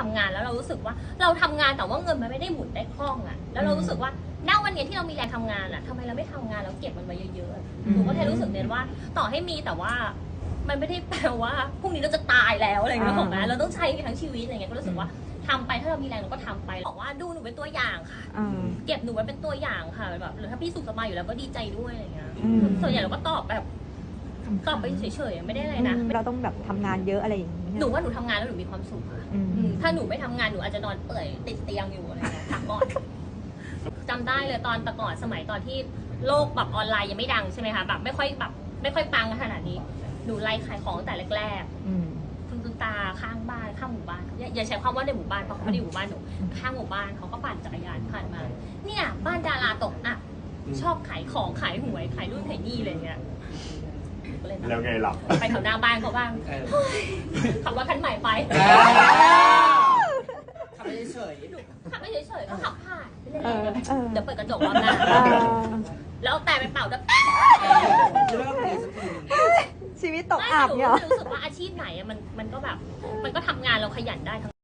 ทำงานแล้วเรารู้สึกว่าเราทำงานแต่ว่าเงินมันไม่ได้หมุนได้คล่องอะแล้วเรารู้สึกว่าณวันเนี้ยที่เรามีแรงทำงานอะทำไมเราไม่ทำงานแล้วเก็บมันไว้เยอะๆอะหนูก็แค่รู้สึกเน้นว่าต่อให้มีแต่ว่ามันไม่ได้แปลว่าพรุ่งนี้เราจะตายแล้วอะไรเงี้ยอ่าถูกไหมเราต้องใช้ทั้งชีวิตอะไรเงี้ยก็รู้สึกว่าทำไปถ้าเรามีแรงเราก็ทำไปบอกว่าดูหนูเป็นตัวอย่างค่ะอ่าเก็บหนูไว้เป็นตัวอย่างค่ะแบบหรือถ้าพี่สุขสบายอยู่แล้วก็ดีใจด้วยอะไรเงี้ยอืมส่วนใหญ่เราก็ตอบแบบ ตอบไปเฉยๆอะไม่ได้อะไรนะ เราต้องแบบทำงานเยอะอะไรอย่างนี้หนูว่าหนูทำงานแล้วหนูมีความสุขค่ะอืมอืมถ้าหนูไม่ทำงานหนูอาจจะนอนเปื่อยติดเตียงอยู่อะไรเงี้ยพักก่อนจำได้เลยตอนแต่ก่อนสมัยตอนที่โลกแบบออนไลน์ยังไม่ดังใช่ไหมคะแบบไม่ค่อยแบบไม่ค่อยปังขนาดนี้หนูไล่ขายของตั้งแต่แรกๆอืมคุณคุณตาข้างบ้านข้างหมู่บ้านอย่าอย่าใช้ความว่าในหมู่บ้านเพราะเขาไม่ได้อยู่หมู่บ้านหนูข้างหมู่บ้านเขาก็ปั่นจักรยานผ่านมา เนี่ยบ้านดาราตกอะชอบขายของขายหวยขายนู่นขายนี่อะไรเงี้ยก็เลย แล้วไงล่ะไปแถวหน้าบ้านเขาบ้างเออ เฮ้ยขับรถคันใหม่ไปทำไปเฉยขับไปเฉยๆก็ขับผ่านไปเลยเออเออ เดี๋ยวเปิดกระจกรอบหน้าอ่าแล้วเอาแต่ไปเป่าด้วยๆหรือว่าก็เปลี่ยนสักทีหนึ่งชีวิตตกไม่อับหนูเนี่ยเหรอ รู้สึกว่าอาชีพไหนอะมันมันก็แบบ มันก็ทำงานเราขยันได้ทั้ง